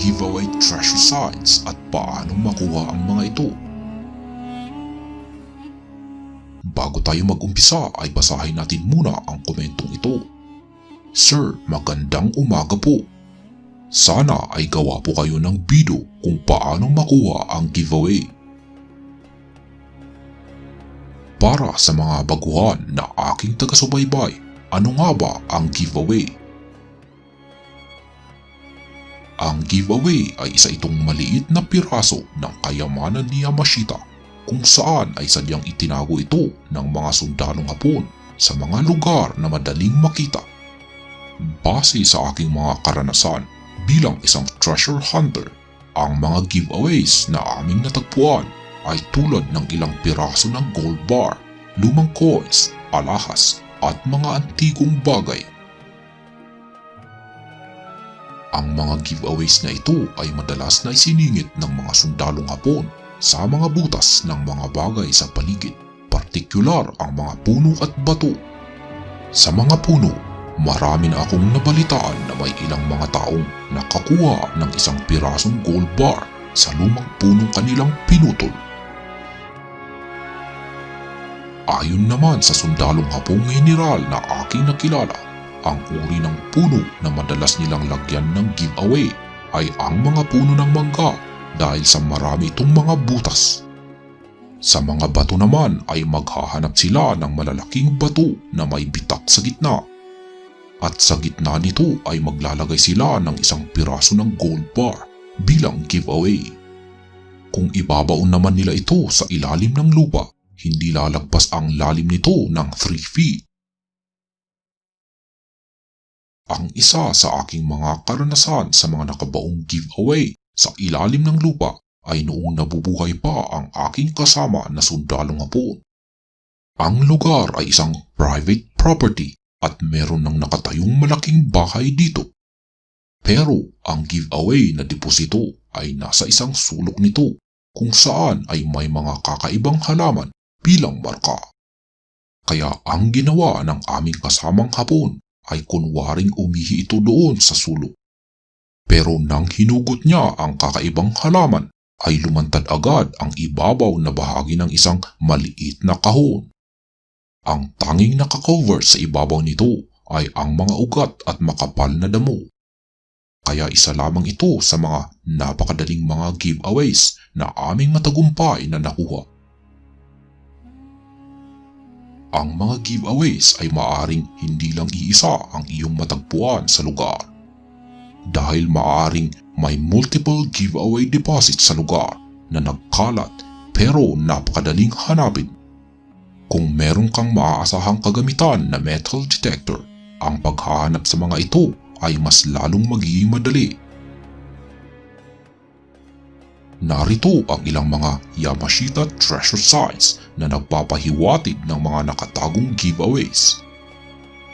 giveaway treasure sites at paano makuha ang mga ito. Bago tayo mag-umpisa ay basahin natin muna ang komentong ito. Sir, magandang umaga po. Sana ay gawa po kayo ng video kung paano makuha ang giveaway. Para sa mga baguhan na aking taga-subaybay, ano nga ba ang giveaway? Ang giveaway ay isa itong maliit na piraso ng kayamanan ni Yamashita kung saan ay sadyang itinago ito ng mga sundalong hapon sa mga lugar na madaling makita. Base sa aking mga karanasan bilang isang treasure hunter, ang mga giveaways na aming natagpuan ay tulad ng ilang piraso ng gold bar, lumang coins, alahas at mga antigong bagay. Ang mga giveaways na ito ay madalas na isiningit ng mga sundalong hapon sa mga butas ng mga bagay sa paligid, partikular ang mga puno at bato. Sa mga puno, marami na akong nabalitaan na may ilang mga taong nakakuha ng isang pirasong gold bar sa lumang punong kanilang pinutol. Ayon naman sa sundalong hapong general na aking nakilala, ang uri ng puno na madalas nilang lagyan ng giveaway ay ang mga puno ng mangga dahil sa marami itong mga butas. Sa mga bato naman ay maghahanap sila ng malalaking bato na may bitak sa gitna. At sa gitna nito ay maglalagay sila ng isang piraso ng gold bar bilang giveaway. Kung ibabaon naman nila ito sa ilalim ng lupa, hindi lalagpas ang lalim nito ng 3 feet. Ang isa sa aking mga karanasan sa mga nakabaong giveaway sa ilalim ng lupa ay noong nabubuhay pa ang aking kasama na sundalong hapon. Ang lugar ay isang private property at meron ng nakatayong malaking bahay dito. Pero ang giveaway na deposito ay nasa isang sulok nito kung saan ay may mga kakaibang halaman bilang marka. Kaya ang ginawa ng aming kasamang hapon ay kunwaring umihi ito doon sa sulok. Pero nang hinugot niya ang kakaibang halaman, ay lumantad agad ang ibabaw na bahagi ng isang maliit na kahon. Ang tanging nakakover sa ibabaw nito ay ang mga ugat at makapal na damo. Kaya isa lamang ito sa mga napakadaling mga giveaways na aming matagumpay na nakuha. Ang mga giveaways ay maaring hindi lang iisa ang iyong matagpuan sa lugar. Dahil maaring may multiple giveaway deposits sa lugar na nagkalat pero napakadaling hanapin. Kung meron kang maaasahang kagamitan na metal detector, ang paghahanap sa mga ito ay mas lalong magiging madali. Narito ang ilang mga Yamashita treasure sites na nagpapahiwatig ng mga nakatagong giveaways.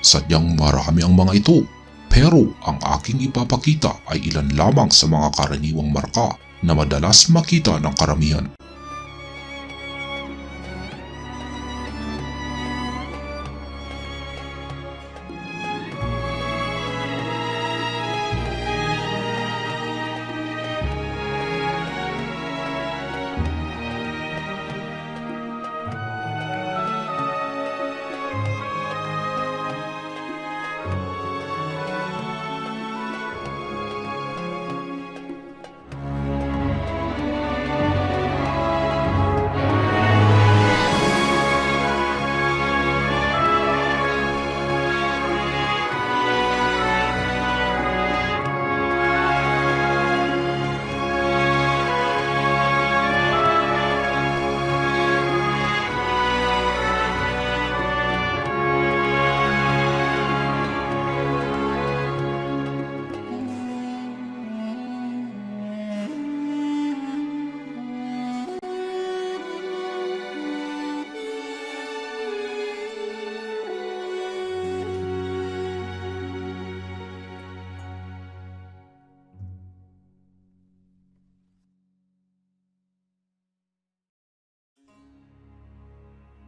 Sadyang marami ang mga ito pero ang aking ipapakita ay ilan lamang sa mga karaniwang marka na madalas makita ng karamihan.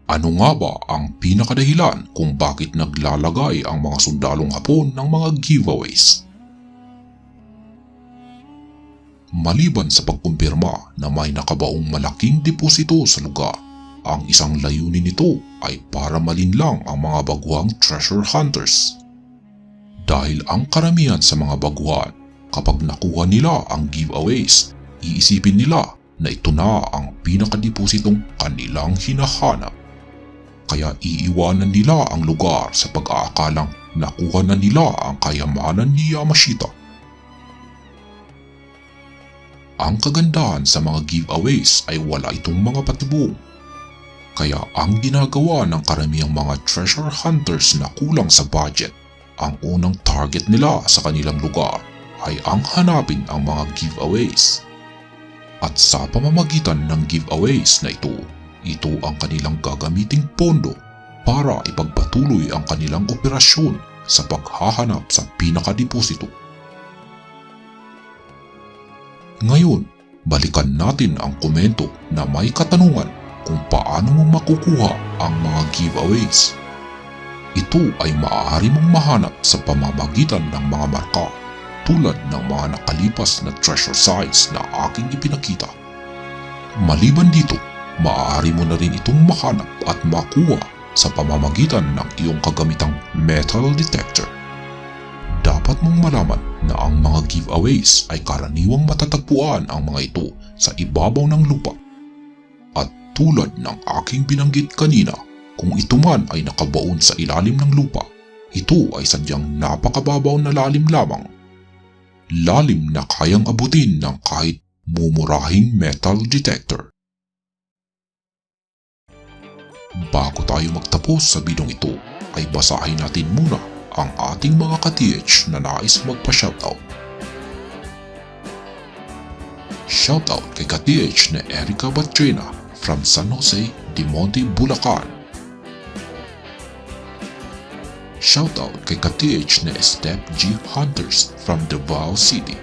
Ano nga ba ang pinakadahilan kung bakit naglalagay ang mga sundalong hapon ng mga giveaways? Maliban sa pagkumpirma na may nakabaong malaking deposito sa lugar, ang isang layunin nito ay para malinlang ang mga baguhang treasure hunters. Dahil ang karamihan sa mga baguhan, kapag nakuha nila ang giveaways, iisipin nila na ito na ang pinakadepositong kanilang hinahanap. Kaya iiwanan nila ang lugar sa pag-aakalang nakuha na nila ang kayamanan ni Yamashita. Ang kagandahan sa mga giveaways ay wala itong mga patibong. Kaya ang ginagawa ng karamihang mga treasure hunters na kulang sa budget, ang unang target nila sa kanilang lugar ay ang hanapin ang mga giveaways. At sa pamamagitan ng giveaways na ito, ito ang kanilang gagamiting pondo para ipagpatuloy ang kanilang operasyon sa paghahanap sa pinakadeposito. Ngayon, balikan natin ang komento na may katanungan kung paano mo makukuha ang mga giveaways. Ito ay maaari mong mahanap sa pamamagitan ng mga marka tulad ng mga nakalipas na treasure sites na aking ipinakita. Maliban dito, maaari mo na rin itong mahanap at makuha sa pamamagitan ng iyong kagamitang metal detector. Dapat mong malaman na ang mga giveaways ay karaniwang matatagpuan ang mga ito sa ibabaw ng lupa. At tulad ng aking binanggit kanina, kung ito man ay nakabaon sa ilalim ng lupa, ito ay sadyang napakababaw na lalim lamang. Lalim na kayang abutin ng kahit mumurahing metal detector. Bago tayo magtapos sa bidong ito, ay basahin natin muna ang ating mga ka-TH na nais magpa-shoutout. Shoutout kay ka-TH na Erica Batrina from San Jose de Monte, Bulacan. Shoutout kay ka-TH na Step G Hunters from Davao City.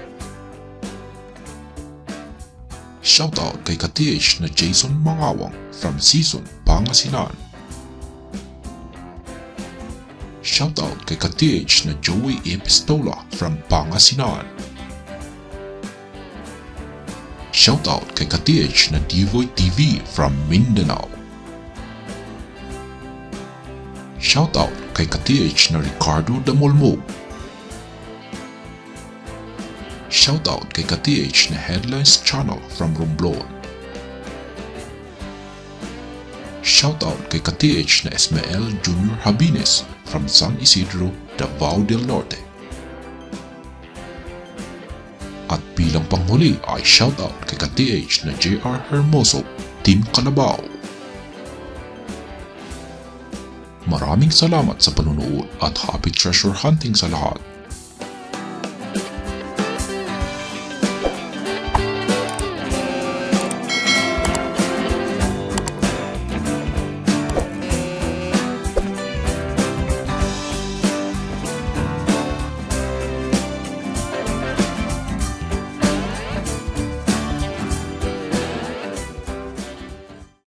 Shoutout kay ka-TH na Jason Mangawang from Season, Pangasinan. Shoutout kay ka-TH na Joey Epistola from Pangasinan. Shoutout kay ka-TH na Divoy TV from Mindanao. Shoutout kay ka-TH na Ricardo Damolmog. Shoutout kay ka-TH na Headlines Channel from Romblon. Shoutout kay ka-TH na Esmael Jr. Habines from San Isidro, Davao del Norte. At bilang panghuli ay shoutout kay ka-TH na JR Hermoso, Team Calabao. Maraming salamat sa panunood at happy treasure hunting sa lahat.